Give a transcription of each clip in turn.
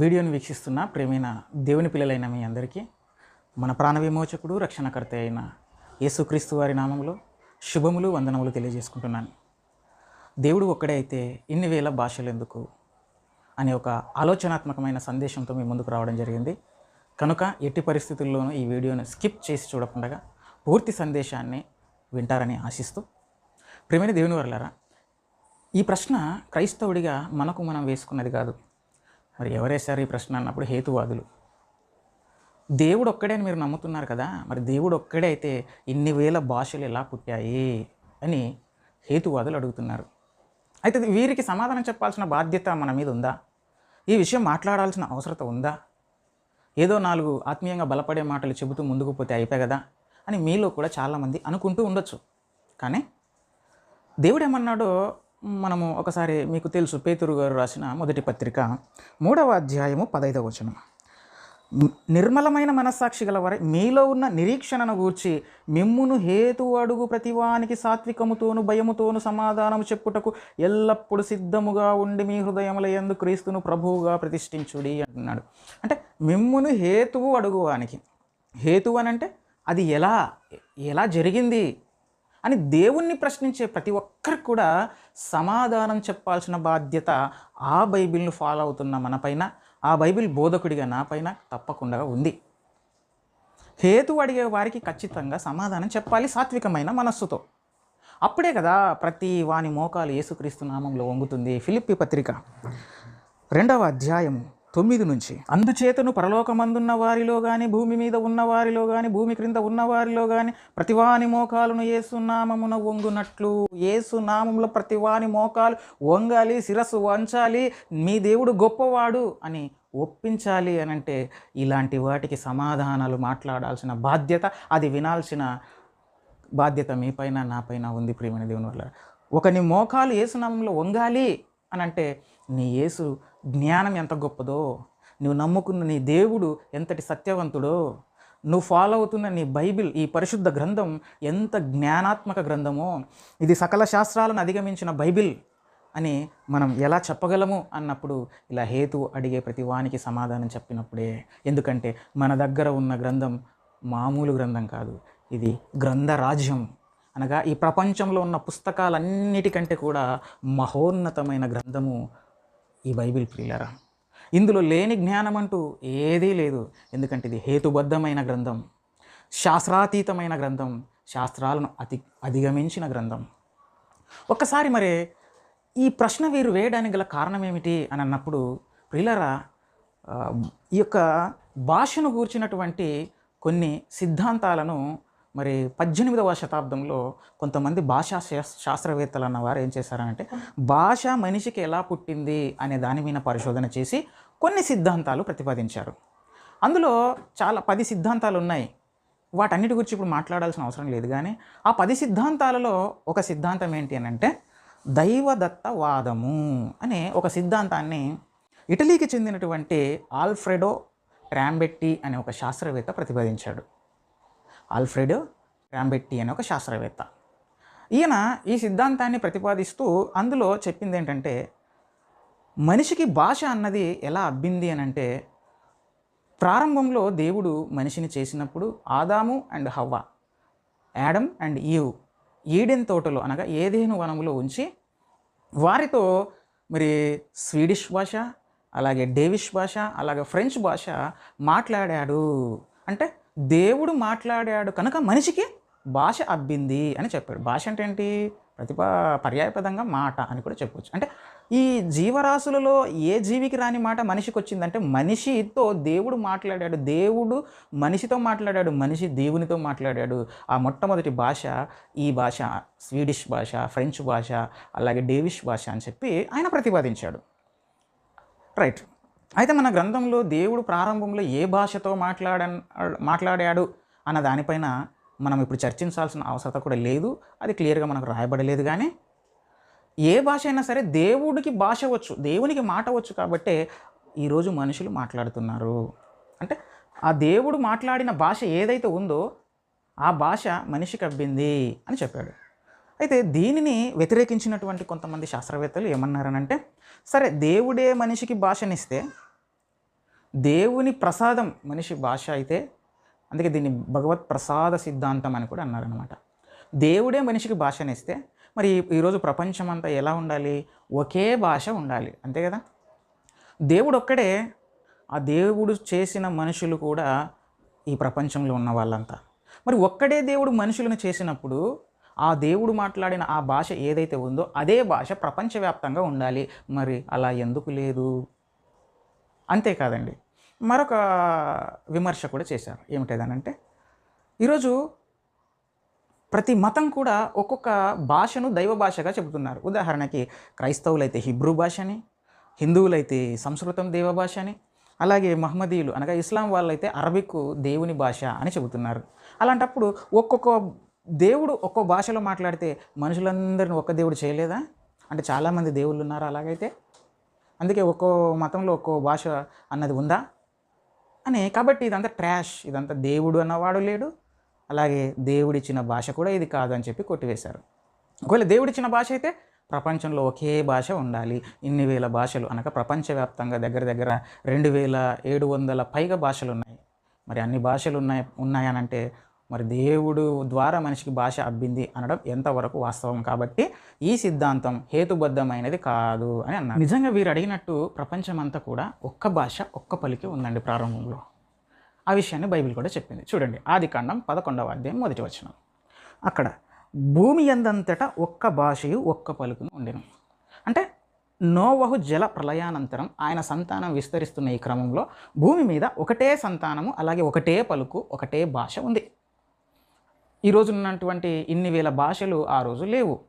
వీడియోని వీక్షిస్తున్న ప్రేమైన దేవుని పిల్లలైన మీ అందరికీ మన ప్రాణ విమోచకుడు రక్షణకర్త అయిన యేసుక్రీస్తు వారి నామంలో శుభములు వందనములు తెలియజేసుకుంటున్నాను. దేవుడు ఒక్కడే అయితే ఇన్ని వేల భాషలు ఎందుకు అనే ఒక ఆలోచనాత్మకమైన సందేశంతో మీ ముందుకు రావడం జరిగింది. కనుక ఎట్టి పరిస్థితుల్లోనూ ఈ వీడియోను స్కిప్ చేసి చూడకుండా పూర్తి సందేశాన్ని వింటారని ఆశిస్తూ ప్రేమైన దేవుని వర్లారా ఈ ప్రశ్న క్రైస్తవుడిగా మనకు మనం వేసుకున్నది కాదు. మరి ఎవరేశారు ఈ ప్రశ్న అన్నప్పుడు హేతువాదులు. దేవుడు ఒక్కడే అని మీరు నమ్ముతున్నారు కదా మరి దేవుడు ఒక్కడే అయితే ఇన్ని వేల భాషలు ఎలా పుట్టాయి అని హేతువాదులు అడుగుతున్నారు. అయితే వీరికి సమాధానం చెప్పాల్సిన బాధ్యత మన మీద ఉందా? ఈ విషయం మాట్లాడాల్సిన అవసరత ఉందా? ఏదో నాలుగు ఆత్మీయంగా బలపడే మాటలు చెబుతూ ముందుకు పోతే అయిపోయి కదా అని మీలో కూడా చాలామంది అనుకుంటూ ఉండొచ్చు. కానీ దేవుడు ఏమన్నాడో మనము ఒకసారి మీకు తెలుసు పేతురు గారు రాసిన మొదటి పత్రిక మూడవ అధ్యాయము పదైదవ వచనం. నిర్మలమైన మనస్సాక్షి గలవారే మీలో ఉన్న నిరీక్షణను గూర్చి మిమ్మును హేతు అడుగు ప్రతివానికి సాత్వికముతోను భయముతోను సమాధానము చెప్పుటకు ఎల్లప్పుడూ సిద్ధముగా ఉండి మీ హృదయముల ఎందు క్రీస్తును ప్రభువుగా ప్రతిష్ఠించుడి అంటున్నాడు. అంటే మిమ్మును హేతువు అడుగువానికి. హేతువు అని అంటే అది ఎలా ఎలా జరిగింది? అని దేవుణ్ణి ప్రశ్నించే ప్రతి ఒక్కరికి కూడా సమాధానం చెప్పాల్సిన బాధ్యత ఆ బైబిల్ను ఫాలో అవుతున్న మనపైన ఆ బైబిల్ బోధకుడిగా నాపైన తప్పకుండా ఉంది. హేతు అడిగే వారికి ఖచ్చితంగా సమాధానం చెప్పాలి సాత్వికమైన మనస్సుతో. అప్పుడే కదా ప్రతి వాని మోకాలు యేసుక్రీస్తు నామంలో వంగుతుంది. ఫిలిప్పి పత్రిక రెండవ అధ్యాయము. తొమ్మిది నుంచి. అందుచేతను పరలోకమందున్న వారిలో కానీ భూమి మీద ఉన్న వారిలో కానీ భూమి క్రింద ఉన్న వారిలో కానీ ప్రతివాని మోకాలను ఏసునామమున వంగునట్లు. ఏసునామంలో ప్రతివాని మోకాలు వంగాలి శిరస్సు వంచాలి మీ దేవుడు గొప్పవాడు అని ఒప్పించాలి అని అంటే ఇలాంటి వాటికి సమాధానాలు మాట్లాడాల్సిన బాధ్యత అది వినాల్సిన బాధ్యత మీపైన నాపైన ఉంది ప్రియమైన దేవుని వల్ల. ఒక నీ మోకాలు ఏసునామంలో వంగాలి అని అంటే నీ యేసు జ్ఞానం ఎంత గొప్పదో నువ్వు నమ్ముకున్న నీ దేవుడు ఎంతటి సత్యవంతుడో నువ్వు ఫాలో అవుతున్న నీ బైబిల్ ఈ పరిశుద్ధ గ్రంథం ఎంత జ్ఞానాత్మక గ్రంథమో ఇది సకల శాస్త్రాలను అధిగమించిన బైబిల్ అని మనం ఎలా చెప్పగలము అన్నప్పుడు ఇలా హేతు అడిగే ప్రతి వానికి సమాధానం చెప్పినప్పుడే. ఎందుకంటే మన దగ్గర ఉన్న గ్రంథం మామూలు గ్రంథం కాదు ఇది గ్రంథరాజ్యం. అనగా ఈ ప్రపంచంలో ఉన్న పుస్తకాలన్నిటికంటే కూడా మహోన్నతమైన గ్రంథము ఈ బైబిల్ ప్రియులరా. ఇందులో లేని జ్ఞానం అంటూ ఏదీ లేదు. ఎందుకంటే ఇది హేతుబద్ధమైన గ్రంథం. శాస్త్రాతీతమైన గ్రంథం. శాస్త్రాలను అతి అధిగమించిన గ్రంథం. ఒక్కసారి మరి ఈ ప్రశ్న వీరు వేయడానికి గల కారణం ఏమిటి అని అన్నప్పుడు ప్రియులరా ఈ యొక్క భాషను గూర్చినటువంటి కొన్ని సిద్ధాంతాలను మరి పద్దెనిమిదవ శతాబ్దంలో కొంతమంది భాషా శాస్త్రవేత్తలు అన్నవారు ఏం చేశారంటే భాష మనిషికి ఎలా పుట్టింది అనే దాని మీద పరిశోధన చేసి కొన్ని సిద్ధాంతాలు ప్రతిపాదించారు. అందులో చాలా పది సిద్ధాంతాలు ఉన్నాయి. వాటన్నిటి గురించి ఇప్పుడు మాట్లాడాల్సిన అవసరం లేదు కానీ ఆ పది సిద్ధాంతాలలో ఒక సిద్ధాంతం ఏంటి అని అంటే దైవదత్తవాదము అనే ఒక సిద్ధాంతాన్ని ఇటలీకి చెందినటువంటి ఆల్ఫ్రెడో ట్రాంబెట్టి అనే ఒక శాస్త్రవేత్త ప్రతిపాదించాడు. ఆల్ఫ్రెడో రాంబెట్టి అనే ఒక శాస్త్రవేత్త. ఈయన ఈ సిద్ధాంతాన్ని ప్రతిపాదిస్తూ అందులో చెప్పింది ఏంటంటే మనిషికి భాష అన్నది ఎలా అబ్బింది అని అంటే ప్రారంభంలో దేవుడు మనిషిని చేసినప్పుడు ఆదాము అండ్ హవ్వ యాడమ్ అండ్ ఈవ్ ఈడెన్ తోటలో అనగా ఏదేను వనములో ఉంచి వారితో మరి స్వీడిష్ భాష అలాగే డేవిష్ భాష అలాగే ఫ్రెంచ్ భాష మాట్లాడాడు. అంటే దేవుడు మాట్లాడాడు కనుక మనిషికి భాష అబ్బింది అని చెప్పాడు. భాష అంటే ఏంటి? ప్రతిభ పర్యాయపదంగా మాట అని కూడా చెప్పవచ్చు అంటే ఈ జీవరాశులలో ఏ జీవికి రాని మాట మనిషికి వచ్చిందంటే మనిషితో దేవుడు మాట్లాడాడు. దేవుడు మనిషితో మాట్లాడాడు మనిషి దేవునితో మాట్లాడాడు. ఆ మొట్టమొదటి భాష ఈ భాష స్వీడిష్ భాష ఫ్రెంచ్ భాష అలాగే డేవిష్ భాష అని చెప్పి ఆయన ప్రతిపాదించాడు. రైట్. అయితే మన గ్రంథంలో దేవుడు ప్రారంభంలో ఏ భాషతో మాట్లాడ మాట్లాడాడు అన్న దానిపైన మనం ఇప్పుడు చర్చించాల్సిన అవసరత కూడా లేదు. అది క్లియర్గా మనకు రాయబడలేదు కానీ ఏ భాష అయినా సరే దేవుడికి భాష వచ్చు దేవునికి మాట వచ్చు కాబట్టే ఈరోజు మనుషులు మాట్లాడుతున్నారు. అంటే ఆ దేవుడు మాట్లాడిన భాష ఏదైతే ఉందో ఆ భాష మనిషికి అబ్బింది అని చెప్పాడు. అయితే దీనిని వ్యతిరేకించినటువంటి కొంతమంది శాస్త్రవేత్తలు ఏమన్నారనంటే సరే దేవుడే మనిషికి భాషనిస్తే దేవుని ప్రసాదం మనిషి భాష అయితే అందుకే దీన్ని భగవత్ ప్రసాద సిద్ధాంతం అని కూడా అన్నారనమాట దేవుడే మనిషికి భాషనిస్తే మరి ఈరోజు ప్రపంచం అంతా ఎలా ఉండాలి? ఒకే భాష ఉండాలి. అంతే కదా? దేవుడు ఒక్కడే ఆ దేవుడు చేసిన మనుషులు కూడా ఈ ప్రపంచంలో ఉన్న వాళ్ళంతా. మరి ఒక్కడే దేవుడు మనుషులను చేసినప్పుడు ఆ దేవుడు మాట్లాడిన ఆ భాష ఏదైతే ఉందో అదే భాష ప్రపంచవ్యాప్తంగా ఉండాలి. మరి అలా ఎందుకు లేదు? అంతేకాదండి మరొక విమర్శ కూడా చేశారు. ఏమిటేదనంటే ఈరోజు ప్రతి మతం కూడా ఒక్కొక్క భాషను దైవ భాషగా చెబుతున్నారు. ఉదాహరణకి క్రైస్తవులైతే హిబ్రూ భాషని హిందువులైతే సంస్కృతం దేవ భాష అని అలాగే మహమ్మదీయులు అనగా ఇస్లాం వాళ్ళైతే అరబిక్ దేవుని భాష అని చెబుతున్నారు. అలాంటప్పుడు ఒక్కొక్క దేవుడు ఒక్కో భాషలో మాట్లాడితే మనుషులందరిని ఒక్క దేవుడు చేయలేదా? అంటే చాలామంది దేవుళ్ళు ఉన్నారు అలాగైతే. అందుకే ఒక్కో మతంలో ఒక్కో భాష అన్నది ఉందా? అని కాబట్టి ఇదంతా ట్రాష్ ఇదంతా దేవుడు అన్నవాడు లేడు. అలాగే దేవుడిచ్చిన భాష కూడా ఇది కాదని చెప్పి కొట్టివేశారు. ఒకవేళ దేవుడిచ్చిన భాష అయితే ప్రపంచంలో ఒకే భాష ఉండాలి. ఇన్ని వేల భాషలు అనగా ప్రపంచవ్యాప్తంగా దగ్గర దగ్గర రెండు వేల ఏడు వందల పైగా భాషలు ఉన్నాయి. మరి అన్ని భాషలు ఉన్నాయి ఉన్నాయనంటే మరి దేవుడు ద్వారా మనిషికి భాష అబ్బింది అనడం ఎంతవరకు వాస్తవం? కాబట్టి ఈ సిద్ధాంతం హేతుబద్ధమైనది కాదు అని అన్నారు. నిజంగా వీరు అడిగినట్టు ప్రపంచమంతా కూడా ఒక్క భాష ఒక్క పలికి ఉందండి ప్రారంభంలో. ఆ విషయాన్ని బైబిల్ కూడా చెప్పింది. చూడండి ఆది కాండం పదకొండవ అధ్యాయం మొదటి వచనం. అక్కడ భూమి ఎందంతటా ఒక్క భాషయు ఒక్క పలుకును ఉండెను. అంటే నోవహు జల ప్రళయానంతరం ఆయన సంతానం విస్తరిస్తున్న ఈ క్రమంలో భూమి మీద ఒకటే సంతానము అలాగే ఒకటే పలుకు ఒకటే భాష ఉంది. ఈ రోజు ఉన్నటువంటి ఇన్ని వేల భాషలు ఆ రోజు లేవు.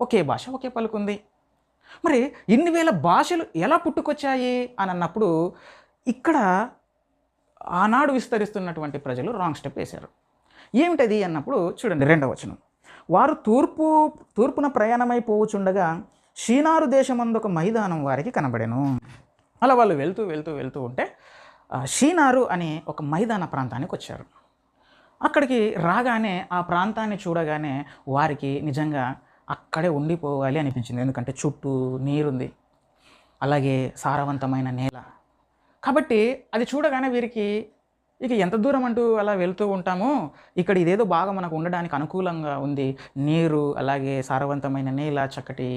ఒకే భాష ఒకే పలుకుంది. మరి ఇన్ని వేల భాషలు ఎలా పుట్టుకొచ్చాయి అని అన్నప్పుడు ఇక్కడ ఆనాడు విస్తరిస్తున్నటువంటి ప్రజలు రాంగ్ స్టెప్ వేశారు. ఏమిటది అన్నప్పుడు చూడండి రెండవ వచనం. వారు తూర్పు తూర్పున ప్రయాణమైపోవచ్చుండగా షీనారు దేశమందు ఒక మైదానం వారికి కనబడెను. అలా వాళ్ళు వెళ్తూ వెళ్తూ వెళ్తూ ఉంటే షీనారు అనే ఒక మైదాన ప్రాంతానికి వచ్చారు. అక్కడికి రాగానే ఆ ప్రాంతాన్ని చూడగానే వారికి నిజంగా అక్కడే ఉండిపోవాలి అనిపించింది. ఎందుకంటే చుట్టూ నీరుంది. అలాగే సారవంతమైన నేల. కాబట్టి అది చూడగానే వీరికి ఇక ఎంత దూరం అంటూ అలా వెళ్తూ ఉంటామో ఇక్కడ ఇదేదో బాగా మనకు ఉండడానికి అనుకూలంగా ఉంది. నీరు అలాగే సారవంతమైన నేల చక్కటి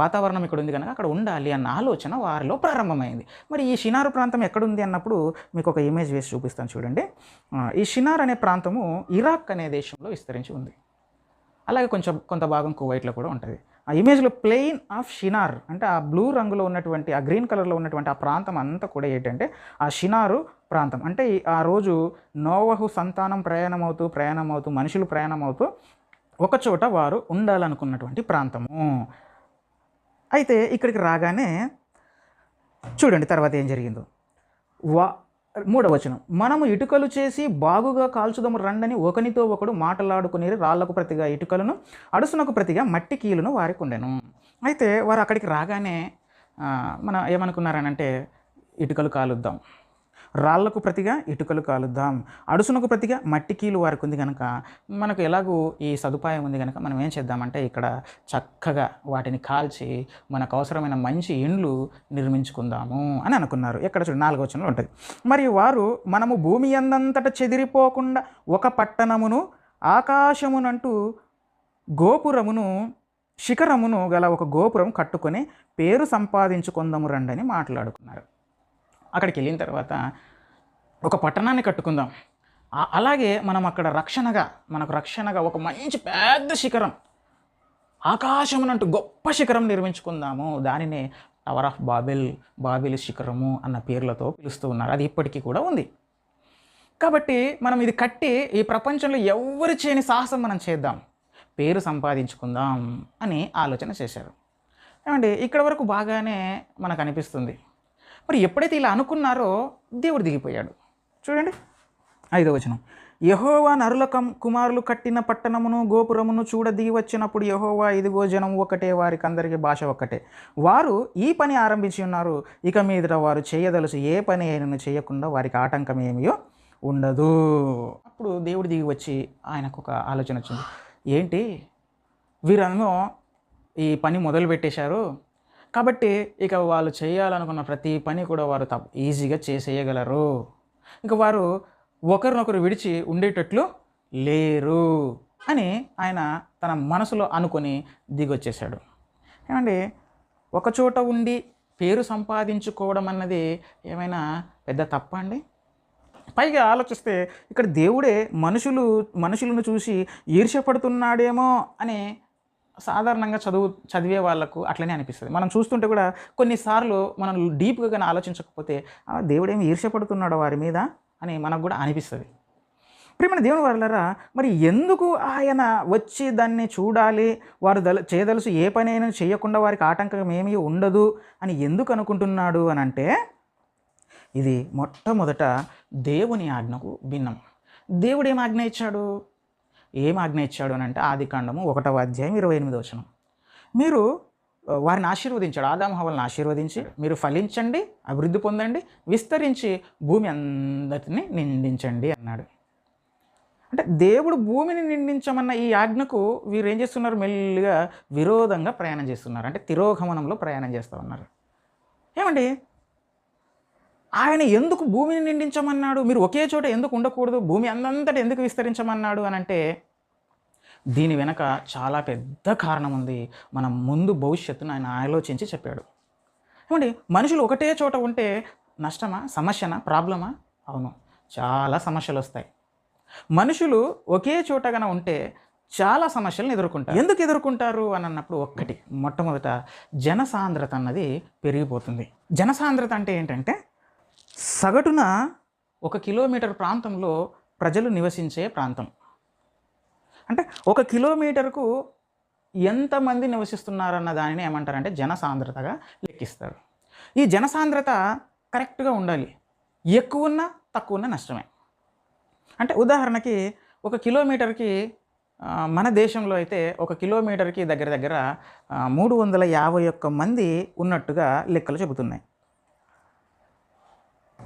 వాతావరణం ఇక్కడ ఉంది కనుక అక్కడ ఉండాలి అన్న ఆలోచన వారిలో ప్రారంభమైంది. మరి ఈ షినారు ప్రాంతం ఎక్కడుంది అన్నప్పుడు మీకు ఒక ఇమేజ్ వేసి చూపిస్తాను చూడండి. ఈ షినార్ అనే ప్రాంతము ఇరాక్ అనే దేశంలో విస్తరించి ఉంది. అలాగే కొంచెం కొంత భాగం కువైట్లో కూడా ఉంటుంది. ఆ ఇమేజ్లో ప్లెయిన్ ఆఫ్ షినార్ అంటే ఆ బ్లూ రంగులో ఉన్నటువంటి ఆ గ్రీన్ కలర్లో ఉన్నటువంటి ఆ ప్రాంతం అంతా కూడా ఏంటంటే ఆ షినారు ప్రాంతం. అంటే ఆ రోజు నోవహు సంతానం ప్రయాణం అవుతూ ప్రయాణం అవుతూ మనుషులు ప్రయాణం అవుతూ ఒకచోట వారు ఉండాలనుకున్నటువంటి ప్రాంతము. అయితే ఇక్కడికి రాగానే చూడండి తర్వాత ఏం జరిగిందో. వా మూడవ వచనం. మనము ఇటుకలు చేసి బాగుగా కాల్చుదము రండని ఒకనితో ఒకడు మాటలాడుకుని రాళ్ళకు ప్రతిగా ఇటుకలను అడుసునకు ప్రతిగా మట్టి కీలును వారికుండెను అయితే వారు అక్కడికి రాగానే మన ఏమనుకున్నారనంటే ఇటుకలు కాలుద్దాం. రాళ్ళకు ప్రతిగా ఇటుకలు కాలుద్దాం. అడుసునకు ప్రతిగా మట్టి కీలు వారికి ఉంది కనుక మనకు ఎలాగూ ఈ సదుపాయం ఉంది కనుక మనం ఏం చేద్దామంటే ఇక్కడ చక్కగా వాటిని కాల్చి మనకు అవసరమైన మంచి ఇండ్లు నిర్మించుకుందాము అని అనుకున్నారు. ఎక్కడ చూడండి నాలుగో వచనంలో ఉంటుంది. మరియు వారు మనము భూమి అందంతట చెదిరిపోకుండా ఒక పట్టణమును ఆకాశమునంటూ గోపురమును శిఖరమును గల ఒక గోపురం కట్టుకొని పేరు సంపాదించుకుందాము రండని మాట్లాడుకున్నారు. అక్కడికి వెళ్ళిన తర్వాత ఒక పట్టణాన్ని కట్టుకుందాం. అలాగే మనం అక్కడ రక్షణగా మనకు రక్షణగా ఒక మంచి పెద్ద శిఖరం ఆకాశమునంటూ గొప్ప శిఖరం నిర్మించుకుందాము. దానినే టవర్ ఆఫ్ బాబెల్ బాబెల్ శిఖరము అన్న పేర్లతో పిలుస్తూ ఉన్నారు. అది ఇప్పటికీ కూడా ఉంది. కాబట్టి మనం ఇది కట్టి ఈ ప్రపంచంలో ఎవరు చేయని సాహసం మనం చేద్దాం. పేరు సంపాదించుకుందాం అని ఆలోచన చేశారు. ఏమండి ఇక్కడ వరకు బాగానే మనకు అనిపిస్తుంది. మరి ఎప్పుడైతే ఇలా అనుకున్నారో దేవుడు దిగిపోయాడు. చూడండి. ఐదో వచనం. యహోవా నరుల కుమారులు కట్టిన పట్టణమును గోపురమును చూడ దిగి వచ్చినప్పుడు యహోవా ఇదిగో జనం ఒకటే వారికి అందరికీ భాష ఒక్కటే. వారు ఈ పని ఆరంభించి ఉన్నారు. ఇక మీదట వారు చేయదలుసు ఏ పని అయినను చేయకుండా వారికి ఆటంకం ఏమియో ఉండదు. అప్పుడు దేవుడు దిగి వచ్చి ఆయనకు ఒక ఆలోచన వచ్చింది. ఏంటి? వీరందరూ ఈ పని మొదలు పెట్టేశారు. కాబట్టి ఇక వాళ్ళు చేయాలనుకున్న ప్రతి పని కూడా వారు తప్ప ఈజీగా చేసేయగలరు. ఇంకా వారు ఒకరినొకరు విడిచి ఉండేటట్లు లేరు అని ఆయన తన మనసులో అనుకొని దిగొచ్చేశాడు. ఏమండి ఒకచోట ఉండి పేరు సంపాదించుకోవడం అన్నది ఏమైనా పెద్ద తప్ప అండి? పైగా ఆలోచిస్తే ఇక్కడ దేవుడే మనుషులు మనుషులను చూసి ఈర్ష్యపడుతున్నాడేమో అని సాధారణంగా చదువు చదివే వాళ్ళకు అట్లనే అనిపిస్తుంది. మనం చూస్తుంటే కూడా కొన్నిసార్లు మనం డీప్గా కానీ ఆలోచించకపోతే "ఆ, దేవుడేమి ఈర్షపడుతున్నాడు వారి మీద అని మనకు కూడా అనిపిస్తుంది. ప్రియమైన దేవుని వాళ్ళరా మరి ఎందుకు ఆయన వచ్చి దాన్ని చూడాలి? వారు దల చేయదలుసు ఏ పని అయినా చేయకుండా వారికి ఆటంకం ఏమీ ఉండదు అని ఎందుకు అనుకుంటున్నాడు అని అంటే ఇది మొట్టమొదట దేవుని ఆజ్ఞకు భిన్నం. దేవుడు ఏం ఆజ్ఞ ఇచ్చాడు? ఏం ఆజ్ఞ ఇచ్చాడు అని అంటే ఆది కాండము ఒకటవ అధ్యాయం ఇరవై ఎనిమిది వచనం. మీరు వారిని ఆశీర్వదించాడు. ఆదాము హవల్ని ఆశీర్వదించి మీరు ఫలించండి అభివృద్ధి పొందండి విస్తరించి భూమి అందరిని నిండించండి అన్నాడు. అంటే దేవుడు భూమిని నిండించమన్న ఈ ఆజ్ఞకు వీరు ఏం చేస్తున్నారు? మెల్లిగా విరోధంగా ప్రయాణం చేస్తున్నారు. అంటే తిరోగమనంలో ప్రయాణం చేస్తూ ఉన్నారు. ఏమండి? ఆయన ఎందుకు భూమిని నిండించమన్నాడు? మీరు ఒకే చోట ఎందుకు ఉండకూడదు? భూమి అందంతటి ఎందుకు విస్తరించమన్నాడు అని అంటే దీని వెనక చాలా పెద్ద కారణం ఉంది. మనం ముందు భవిష్యత్తును ఆయన ఆలోచించి చెప్పాడు. ఏమండి మనుషులు ఒకటే చోట ఉంటే నష్టమా సమస్యనా ప్రాబ్లమా? అవును చాలా సమస్యలు వస్తాయి. మనుషులు ఒకే చోట గన ఉంటే చాలా సమస్యలను ఎదుర్కొంటారు. ఎందుకు ఎదుర్కొంటారు అని అన్నప్పుడు ఒక్కటి మొట్టమొదట జనసాంద్రత అన్నది పెరిగిపోతుంది. జనసాంద్రత అంటే ఏంటంటే సగటున ఒక కిలోమీటర్ ప్రాంతంలో ప్రజలు నివసించే ప్రాంతం. అంటే ఒక కిలోమీటర్కు ఎంతమంది నివసిస్తున్నారన్న దానిని ఏమంటారంటే జనసాంద్రతగా లెక్కిస్తారు. ఈ జనసాంద్రత కరెక్ట్గా ఉండాలి. ఎక్కువ తక్కువన్న తక్కువ నష్టమే. అంటే ఉదాహరణకి ఒక కిలోమీటర్కి మన దేశంలో అయితే ఒక కిలోమీటర్కి దగ్గర దగ్గర మూడు వందల యాభై ఒక్క మంది ఉన్నట్టుగా లెక్కలు చెబుతున్నాయి.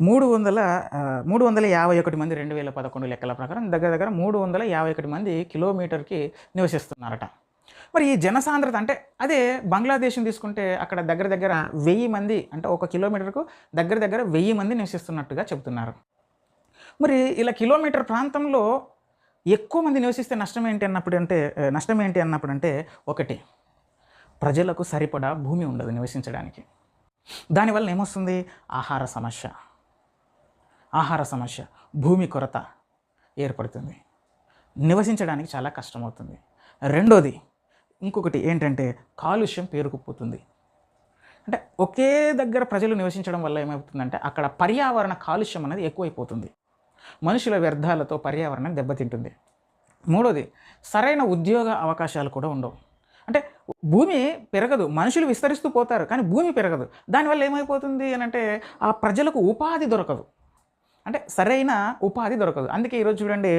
మూడు వందల మూడు వందల యాభై ఒకటి మంది రెండు వేల పదకొండు లెక్కల ప్రకారం దగ్గర దగ్గర మూడు వందల యాభై ఒకటి మంది కిలోమీటర్కి నివసిస్తున్నారట. మరి ఈ జనసాంద్రత అంటే అదే బంగ్లాదేశ్ని తీసుకుంటే అక్కడ దగ్గర దగ్గర వెయ్యి మంది అంటే ఒక కిలోమీటర్కు దగ్గర దగ్గర వెయ్యి మంది నివసిస్తున్నట్టుగా చెబుతున్నారు. మరి ఇలా కిలోమీటర్ ప్రాంతంలో ఎక్కువ మంది నివసిస్తే నష్టం ఏంటి అన్నప్పుడు అంటే నష్టం ఏంటి అన్నప్పుడు అంటే ఒకటి ప్రజలకు సరిపడా భూమి ఉండదు నివసించడానికి. దానివల్ల ఏమొస్తుంది? ఆహార సమస్య. ఆహార సమస్య భూమి కొరత ఏర్పడుతుంది. నివసించడానికి చాలా కష్టమవుతుంది. రెండోది ఇంకొకటి ఏంటంటే కాలుష్యం పేరుకుపోతుంది. అంటే ఒకే దగ్గర ప్రజలు నివసించడం వల్ల ఏమవుతుందంటే అక్కడ పర్యావరణ కాలుష్యం అనేది ఎక్కువైపోతుంది. మనుషుల వ్యర్థాలతో పర్యావరణం దెబ్బతింటుంది. మూడోది సరైన ఉద్యోగ అవకాశాలు కూడా ఉండవు. అంటే భూమి పెరగదు మనుషులు విస్తరిస్తూ పోతారు కానీ భూమి పెరగదు. దానివల్ల ఏమైపోతుంది అని అంటే ఆ ప్రజలకు ఉపాధి దొరకదు. అంటే సరైన ఉపాధి దొరకదు. అందుకే ఈరోజు చూడండి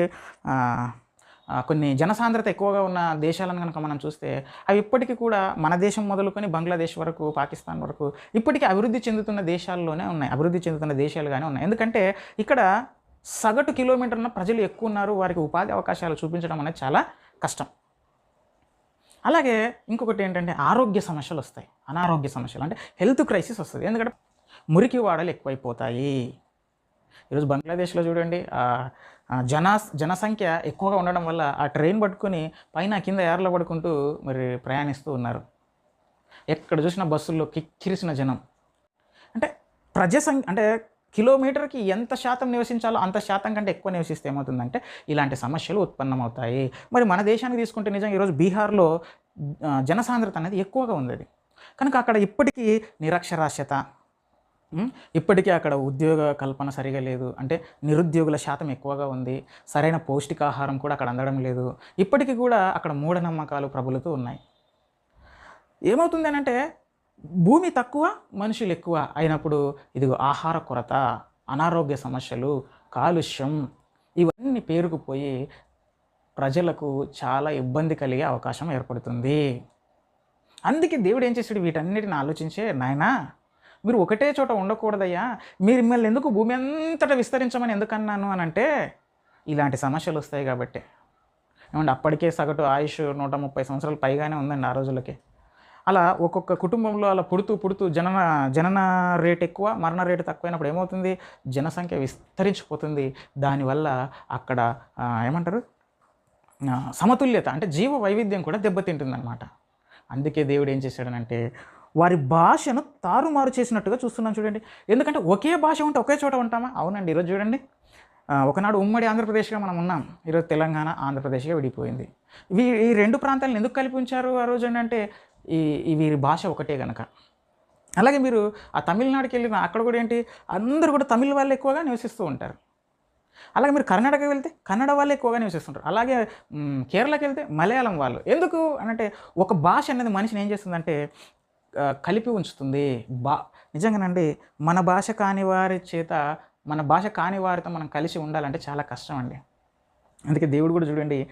కొన్ని జనసాంద్రత ఎక్కువగా ఉన్న దేశాలను కనుక మనం చూస్తే అవి ఇప్పటికీ కూడా మన దేశం మొదలుకొని బంగ్లాదేశ్ వరకు పాకిస్తాన్ వరకు ఇప్పటికీ అభివృద్ధి చెందుతున్న దేశాల్లోనే ఉన్నాయి. అభివృద్ధి చెందుతున్న దేశాలుగానే ఉన్నాయి. ఎందుకంటే ఇక్కడ సగటు కిలోమీటర్న ప్రజలు ఎక్కువ ఉన్నారు. వారికి ఉపాధి అవకాశాలు చూపించడం అనేది చాలా కష్టం. అలాగే ఇంకొకటి ఏంటంటే ఆరోగ్య సమస్యలు వస్తాయి. అనారోగ్య సమస్యలు. అంటే హెల్త్ క్రైసిస్ వస్తుంది. ఎందుకంటే మురికి వాడలు ఎక్కువైపోతాయి. ఈరోజు బంగ్లాదేశ్లో చూడండి ఆ, జన జనసంఖ్య ఎక్కువగా ఉండడం వల్ల ఆ ట్రైన్ పట్టుకొని పైన కింద ఏర్లో పడుకుంటూ మరి ప్రయాణిస్తూ ఉన్నారు. ఎక్కడ చూసినా బస్సుల్లో కిక్కిరిసిన జనం. అంటే ప్రజ సంఖ్య అంటే కిలోమీటర్కి ఎంత శాతం నివసించాలో అంత శాతం కంటే ఎక్కువ నివసిస్తే ఏమవుతుందంటే ఇలాంటి సమస్యలు ఉత్పన్నమవుతాయి. మరి మన దేశానికి తీసుకుంటే నిజంగా ఈరోజు బీహార్లో జనసాంద్రత అనేది ఎక్కువగా ఉంది అది. కనుక అక్కడ ఇప్పటికీ నిరక్షరాస్యత ఇప్పటికీ అక్కడ ఉద్యోగ కల్పన సరిగా లేదు. అంటే నిరుద్యోగుల శాతం ఎక్కువగా ఉంది. సరైన పౌష్టికాహారం కూడా అక్కడ అందడం లేదు. ఇప్పటికీ కూడా అక్కడ మూఢనమ్మకాలు ప్రబలుతూ ఉన్నాయి. ఏమవుతుంది అని అంటే భూమి తక్కువ మనుషులు ఎక్కువ అయినప్పుడు ఇదిగో ఆహార కొరత అనారోగ్య సమస్యలు కాలుష్యం ఇవన్నీ పేరుకుపోయి ప్రజలకు చాలా ఇబ్బంది కలిగే అవకాశం ఏర్పడుతుంది. అందుకే దేవుడు ఏం చేశాడు? వీటన్నిటిని ఆలోచించే నాయనా మీరు ఒకటే చోట ఉండకూడదయ్యా. మీరు మిమ్మల్ని ఎందుకు భూమి అంతటా విస్తరించమని ఎందుకన్నాను అని అంటే ఇలాంటి సమస్యలు వస్తాయి కాబట్టి. ఏమంటే అప్పటికే సగటు ఆయుష్ నూట ముప్పై సంవత్సరాలు పైగానే ఉందండి ఆ రోజులకి. అలా ఒక్కొక్క కుటుంబంలో అలా పుడుతూ పుడుతూ జనన జనన రేట్ ఎక్కువ మరణ రేటు తక్కువైనప్పుడు ఏమవుతుంది? జనసంఖ్య విస్తరించిపోతుంది. దానివల్ల అక్కడ ఏమంటారు? సమతుల్యత అంటే జీవ వైవిధ్యం కూడా దెబ్బతింటుందన్నమాట. అందుకే దేవుడు ఏం చేశాడనంటే వారి భాషను తారుమారు చేసినట్టుగా చూస్తున్నాం చూడండి. ఎందుకంటే ఒకే భాష ఉంటే ఒకే చోట ఉంటామా? అవునండి. ఈరోజు చూడండి. ఒకనాడు ఉమ్మడి ఆంధ్రప్రదేశ్గా మనం ఉన్నాం. ఈరోజు తెలంగాణ ఆంధ్రప్రదేశ్గా విడిపోయింది. ఇవి ఈ రెండు ప్రాంతాలను ఎందుకు కలిపి ఉంచారు ఆ రోజు ఏంటంటే ఈ వీరి భాష ఒకటే కనుక అలాగే మీరు ఆ తమిళనాడుకి వెళ్ళిన అక్కడ కూడా ఏంటి? అందరూ కూడా తమిళ వాళ్ళు ఎక్కువగా నివసిస్తూ ఉంటారు. అలాగే మీరు కర్ణాటక వెళ్తే కన్నడ వాళ్ళు ఎక్కువగా నివసిస్తుంటారు. అలాగే కేరళకి వెళ్తే మలయాళం వాళ్ళు. ఎందుకు అనంటే ఒక భాష అనేది మనిషిని ఏం చేస్తుందంటే కలిపి ఉంచుతుంది. బా నిజంగానండి మన భాష కాని వారి చేత మన భాష కాని వారితో మనం కలిసి ఉండాలంటే చాలా కష్టం అండి అందుకే దేవుడు కూడా చూడండి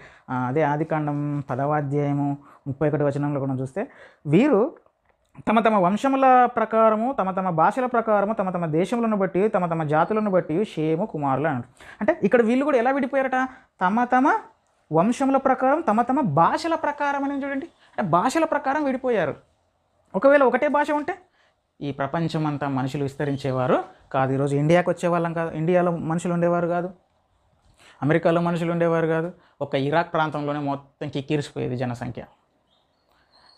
అదే ఆదికాండం పదవాధ్యాయము ముప్పై ఒకటి వచనంలో కూడా చూస్తే వీరు తమ తమ వంశముల ప్రకారము తమ తమ భాషల ప్రకారము తమ తమ దేశములను బట్టి తమ తమ జాతులను బట్టి షేము కుమారులు అన్నారు. అంటే ఇక్కడ వీళ్ళు కూడా ఎలా విడిపోయారట? తమ తమ వంశముల ప్రకారం తమ తమ భాషల ప్రకారం అని చూడండి. అంటే భాషల ప్రకారం విడిపోయారు. ఒకవేళ ఒకటే భాష ఉంటే ఈ ప్రపంచం అంతా మనుషులు విస్తరించేవారు కాదు. ఈరోజు ఇండియాకి వచ్చేవాళ్ళం కాదు. ఇండియాలో మనుషులు ఉండేవారు కాదు. అమెరికాలో మనుషులు ఉండేవారు కాదు. ఒక ఇరాక్ ప్రాంతంలోనే మొత్తం కిక్కిరిసిపోయేది జనసంఖ్య.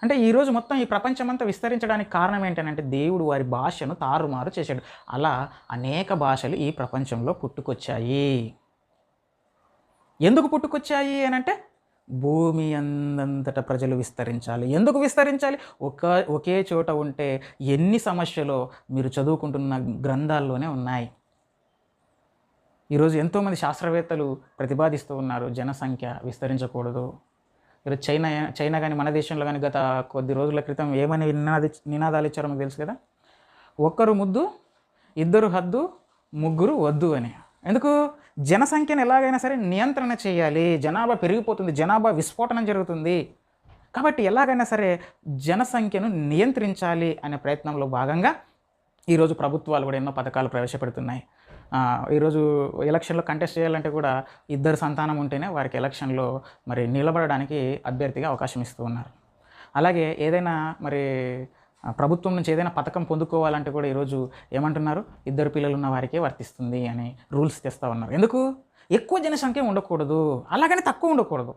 అంటే ఈరోజు మొత్తం ఈ ప్రపంచం అంతా విస్తరించడానికి కారణం ఏంటంటే దేవుడు వారి భాషను తారుమారు చేశాడు. అలా అనేక భాషలు ఈ ప్రపంచంలో పుట్టుకొచ్చాయి. ఎందుకు పుట్టుకొచ్చాయి అనంటే భూమి అందంతట ప్రజలు విస్తరించాలి. ఎందుకు విస్తరించాలి? ఒక ఒకే చోట ఉంటే ఎన్ని సమస్యలు మీరు చదువుకుంటున్న గ్రంథాల్లోనే ఉన్నాయి. ఈరోజు ఎంతోమంది శాస్త్రవేత్తలు ప్రతిపాదిస్తూ ఉన్నారు జనసంఖ్య విస్తరించకూడదు. ఈరోజు చైనా చైనా కానీ మన దేశంలో కానీ గత కొద్ది రోజుల క్రితం ఏమని నినాది నినాదాలు ఇచ్చారో మీకు తెలుసు కదా? ఒక్కరు ముద్దు ఇద్దరు హద్దు ముగ్గురు వద్దు అని. ఎందుకు? జనసంఖ్యను ఎలాగైనా సరే నియంత్రణ చేయాలి. జనాభా పెరిగిపోతుంది. జనాభా విస్ఫోటనం జరుగుతుంది. కాబట్టి ఎలాగైనా సరే జనసంఖ్యను నియంత్రించాలి అనే ప్రయత్నంలో భాగంగా ఈరోజు ప్రభుత్వాలు కూడా ఎన్నో పథకాలు ప్రవేశపెడుతున్నాయి. ఈరోజు ఎలక్షన్లో కంటెస్ట్ చేయాలంటే కూడా ఇద్దరు సంతానం ఉంటేనే వారికి ఎలక్షన్లో మరి నిలబడడానికి అభ్యర్థిగా అవకాశం ఇస్తూ ఉన్నారు. అలాగే ఏదైనా మరి ప్రభుత్వం నుంచి ఏదైనా పథకం పొందుకోవాలంటే కూడా ఈరోజు ఏమంటున్నారు? ఇద్దరు పిల్లలు ఉన్న వారికే వర్తిస్తుంది అని రూల్స్ తెస్తూ ఉన్నారు. ఎందుకు? ఎక్కువ జనసంఖ్య ఉండకూడదు. అలాగని తక్కువ ఉండకూడదు.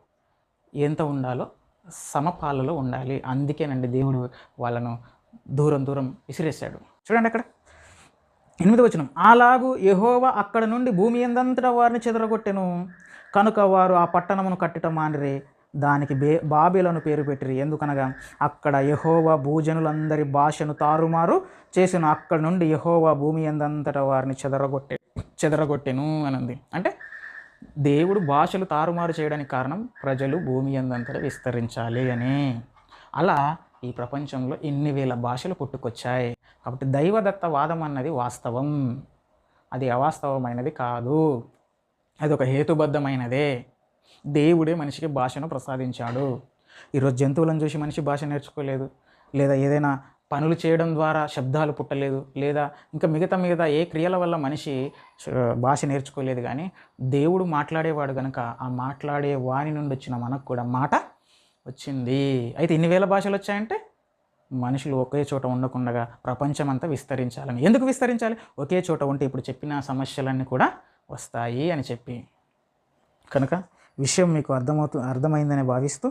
ఎంత ఉండాలో సమపాలలో ఉండాలి. అందుకేనండి దేవుడు వాళ్ళను దూరం దూరం విసిరేశాడు. చూడండి అక్కడ. ఎనిమిది వచనం. అలాగూ యెహోవా అక్కడ నుండి భూమి ఎందంతటా వారిని చెదరగొట్టెను. కనుక వారు ఆ పట్టణమును కట్టడం మానిరే. దానికి బే బాబేలను పేరు పెట్టిరి. ఎందుకనగా అక్కడ యహోవా భూజనులందరి భాషను తారుమారు చేసిన అక్కడ నుండి యహోవా భూమి ఎందంతటా వారిని చెదరగొట్టె చెదరగొట్టెను అనంది. అంటే దేవుడు భాషలు తారుమారు చేయడానికి కారణం ప్రజలు భూమి ఎందంతటా విస్తరించాలి అని. అలా ఈ ప్రపంచంలో ఎన్ని వేల భాషలు పుట్టుకొచ్చాయి. కాబట్టి దైవదత్త వాదం అన్నది వాస్తవం. అది అవాస్తవమైనది కాదు. అది ఒక హేతుబద్ధమైనదే. దేవుడే మనిషికి భాషను ప్రసాదించాడు. ఈరోజు జంతువులను చూసి మనిషి భాష నేర్చుకోలేదు. లేదా ఏదైనా పనులు చేయడం ద్వారా శబ్దాలు పుట్టలేదు. లేదా ఇంకా మిగతా మిగతా ఏ క్రియల వల్ల మనిషి భాష నేర్చుకోలేదు. కానీ దేవుడు మాట్లాడేవాడు కనుక ఆ మాట్లాడే వాణి నుండి వచ్చిన మనకు కూడా మాట వచ్చింది. అయితే ఇన్ని వేల భాషలు వచ్చాయంటే మనుషులు ఒకే చోట ఉండకుండా ప్రపంచం అంతా విస్తరించాలని. ఎందుకు విస్తరించాలి? ఒకే చోట ఉంటే ఇప్పుడు చెప్పిన సమస్యలన్నీ కూడా వస్తాయి అని చెప్పి. కనుక విషయం మీకు అర్థమవుతూ అర్థమైందని భావిస్తూ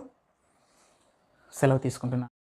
సెలవు తీసుకుంటున్నాను